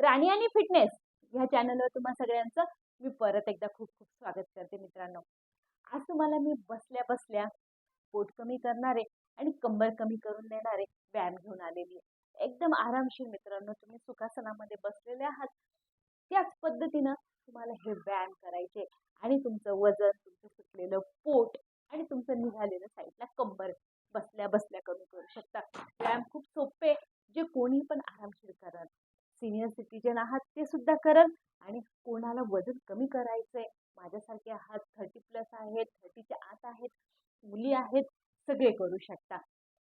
राणी आणि फिटनेस ह्या चॅनलवर तुम्हा सगळ्यांचं मी परत एकदा खूप खूप स्वागत करते मित्रांनो. आज तुम्हाला मी बसल्या बसल्या पोट कमी करणारे आणि कंबर कमी करून देणारे व्यायाम घेऊन आलेली आहे. एकदम आरामशीर मित्रांनो तुम्ही सुखासनामध्ये बसलेले आहात. त्याच पद्धतीनं तुम्हाला हे व्यायाम करायचे आणि तुमचं वजन तुमचं सुटलेलं पोट आणि तुमचं निघालेलं साईडला कंबर बसल्या बसल्या कमी करू शकता. व्यायाम खूप सोपे जे कोणी पण आरामशीर करत सिनियर सिटीजन आहात ते सुद्धा करल. आणि कोणाला वजन कमी करायचंय माझ्यासारखे आहात थर्टी प्लस आहेत थर्टीच्या आत आहेत मुली आहेत सगळे करू शकता.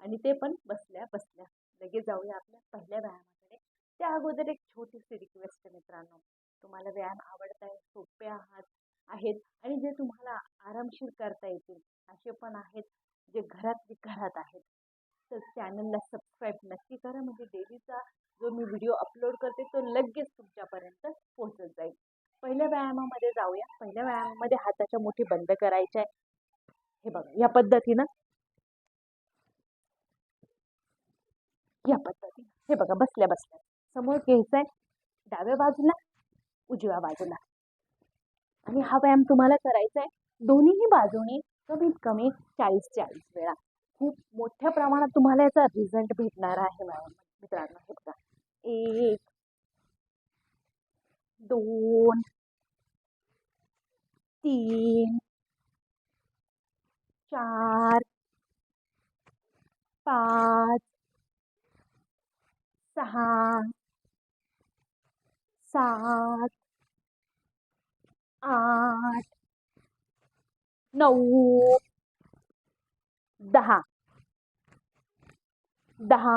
आणि ते पण बसल्या बसल्या लगेच जाऊया आपल्या पहिल्या व्यायामाकडे. त्या अगोदर एक छोटीशी रिक्वेस्ट मित्रांनो. तुम्हाला व्यायाम आवडत आहे सोपे आहात आहेत आणि जे तुम्हाला आरामशीर करता येतील असे पण आहेत जे घरातली घरात आहेत. तर चॅनलला सबस्क्राईब नक्की करा. म्हणजे डेलीचा जो मी व्हिडिओ अपलोड करते तो लगेच तुमच्यापर्यंत पोहोचत जाईल. पहिल्या व्यायामामध्ये जाऊया. पहिल्या व्यायामामध्ये हाताच्या मुठी बंद करायच्या आहे हे बघा या पद्धतीनं. या पद्धतीनं. हे बघा बसल्या बसल्या. समोर घ्यायचं आहे डाव्या बाजूला उजव्या बाजूला. आणि हा व्यायाम तुम्हाला करायचा आहे दोन्हीही बाजूने कमीत कमी चाळीस चाळीस वेळा. खूप मोठ्या प्रमाणात तुम्हाला याचा रिझल्ट भेटणार आहे मॅडम मित्रांनो हे बघा. एक दोन तीन चार पाच सहा सात आठ नऊ दहा. दहा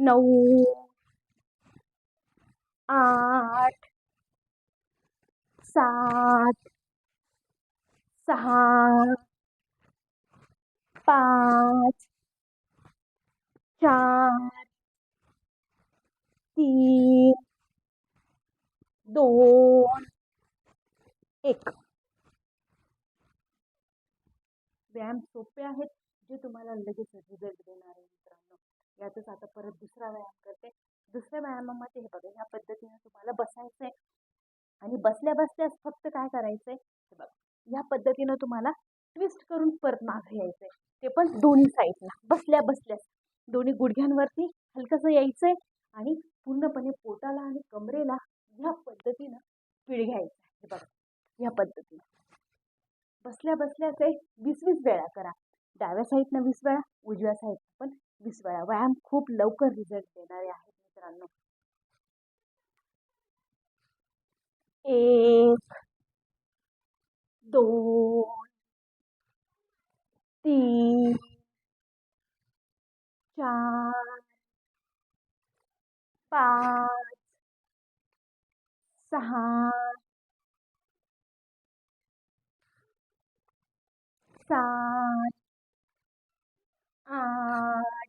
नऊ आठ, सात सहा पाच, चार, तीन दोन एक। व्यायाम सोपे आहेत, जे तुम्हाला लगेच रिझल्ट देणार आहे यातच आता परत दुसरा व्यायाम करते. दुसऱ्या व्यायामामध्ये हे बघा ह्या पद्धतीने तुम्हाला बसायचं आहे आणि बसल्या बसल्यास फक्त काय करायचं आहे हे बघा ह्या पद्धतीनं तुम्हाला ट्विस्ट करून परत मागं यायचं आहे ते पण दोन्ही साईडला बसल्या बसल्यास. दोन्ही गुडघ्यांवरती हलकंसं यायचं आहे आणि पूर्णपणे पोटाला आणि कमरेला ह्या पद्धतीनं पीळ घ्यायचं आहे हे बघा ह्या पद्धतीनं. बसल्या बसल्याचे वीस वीस वेळा करा. डाव्या साईडनं वीस वेळा उजव्या साईडनं पण वीस वेळा. व्यायाम खूप लवकर रिझल्ट देणारे आहेत मित्रांनो. एक दोन तीन चार पाच सहा सात आठ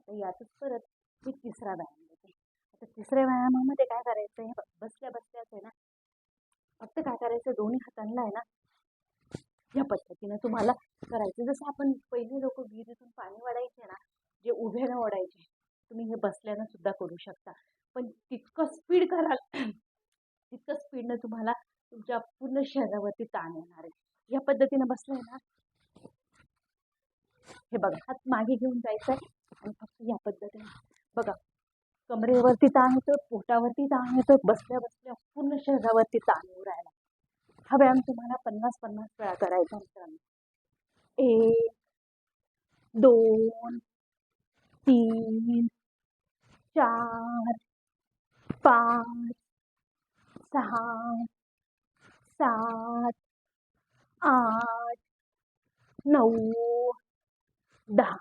तर यातच परत मी तिसरा व्यायाम देते आता तिसऱ्या व्यायामामध्ये काय करायचं आहे बसल्या बसल्याच आहे ना फक्त काय करायचं दोन्ही हातांना आहे ना या पद्धतीनं तुम्हाला करायचं. जसं आपण पहिले लोक विहिरीतून पाणी वाढायचे ना जे उभ्यानं ओढायचे तुम्ही हे बसल्यानं सुद्धा करू शकता. पण तितकं स्पीड कराल तितकं स्पीडनं तुम्हाला तुमच्या पूर्ण शरीरावरती ताण येणार आहे. या पद्धतीनं बसलाय ना हे बघा हात मागे घेऊन जायचं आहे आणि फक्त या पद्धतीने. बघा कमरेवरती ताण येतो पोटावरती ताण येतो बसल्या बसल्या पूर्ण शरीरावरती ताण येऊ राहिला. हा व्यायाम तुम्हाला पन्नास पन्नास वेळा करायचा मित्रांनो. एक दोन तीन चार पाच सहा सात आठ नऊ दहा.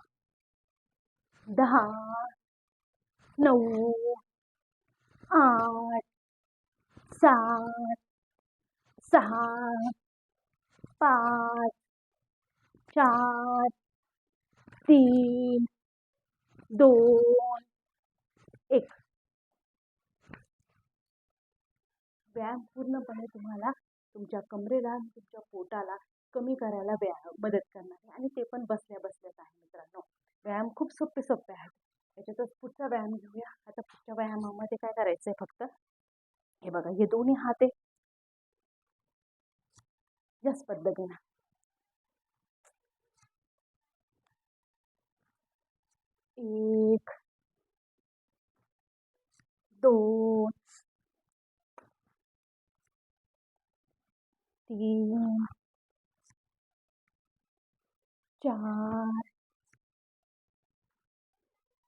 दहा नऊ आठ सात सहा पाच चार तीन दोन एक. व्यायाम पूर्णपणे तुम्हाला तुमच्या कमरेला तुमच्या पोटाला कमी करायला व्यायाम मदत करणार आहे आणि ते पण बसल्या बसल्याच आहे मित्रांनो. व्यायाम खूप सोपे सोपे आहेत. त्याच्यातच पुढचा व्यायाम घेऊया. आता पुढच्या व्यायामामध्ये काय करायचं आहे फक्त? हे बघा, हे दोन्ही हात. आहे याच पद्धतीनं. एक, दोन, तीन, चार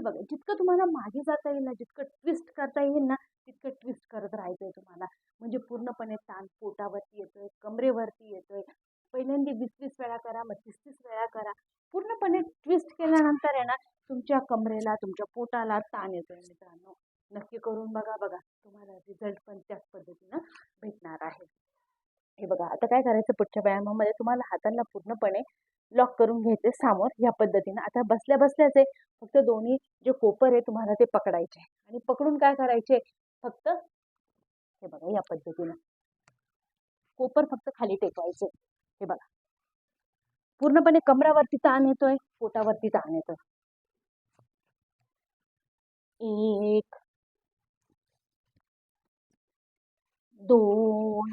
हे बघा जितकं तुम्हाला मागे जाता येईल ना जितकं ट्विस्ट करता येईल ना तितकं ट्विस्ट करत राहायचं आहे तुम्हाला. म्हणजे पूर्णपणे ताण पोटावरती येतोय कमरेवरती येतोय. पहिल्यांदा वीस वीस वेळा करा मग तीस तीस वेळा करा. पूर्णपणे ट्विस्ट केल्यानंतर आहे ना तुमच्या कमरेला तुमच्या पोटाला ताण येतोय मित्रांनो. नक्की करून बघा बघा तुम्हाला रिझल्ट पण त्याच पद्धतीनं भेटणार आहे. हे बघा आता काय करायचं पुढच्या व्यायामामध्ये? तुम्हाला हातांना पूर्णपणे लॉक करून घ्यायचे समोर या पद्धतीनं. आता बसल्या बसल्याचे फक्त दोन्ही जे कोपर आहे तुम्हाला ते पकडायचे आणि पकडून काय करायचे? फक्त हे बघा या पद्धतीनं. कोपर फक्त खाली टेकवायचे हे बघा. पूर्णपणे कमरावरती ताण येतोय पोटावरती ताण येतोय. एक दोन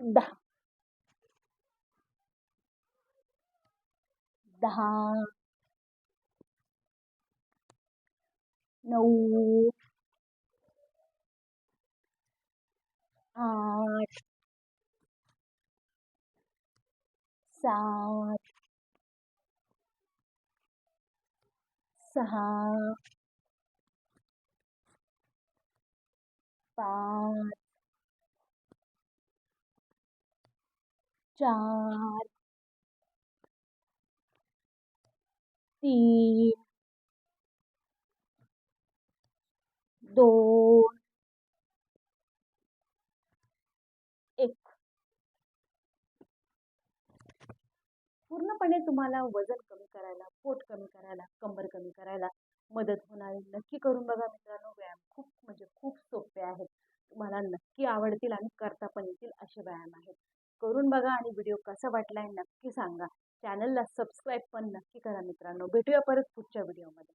दहा दहा नऊ आठ सात सहा पाच चार. तीन. दोन. एक. पूर्णपणे तुम्हाला वजन कमी करायला पोट कमी करायला कंबर कमी करायला मदत होणार नक्की करून बघा मित्रांनो व्यायाम खूप म्हणजे खूप सोपे आहेत. तुम्हाला नक्की आवडतील आणि करता पण येतील असे व्यायाम आहेत. करून बघा आणि व्हिडिओ कसा वाटला आहे नक्की सांगा. चॅनलला सबस्क्राईब पण नक्की करा मित्रांनो. भेटूया परत पुढच्या व्हिडिओमध्ये.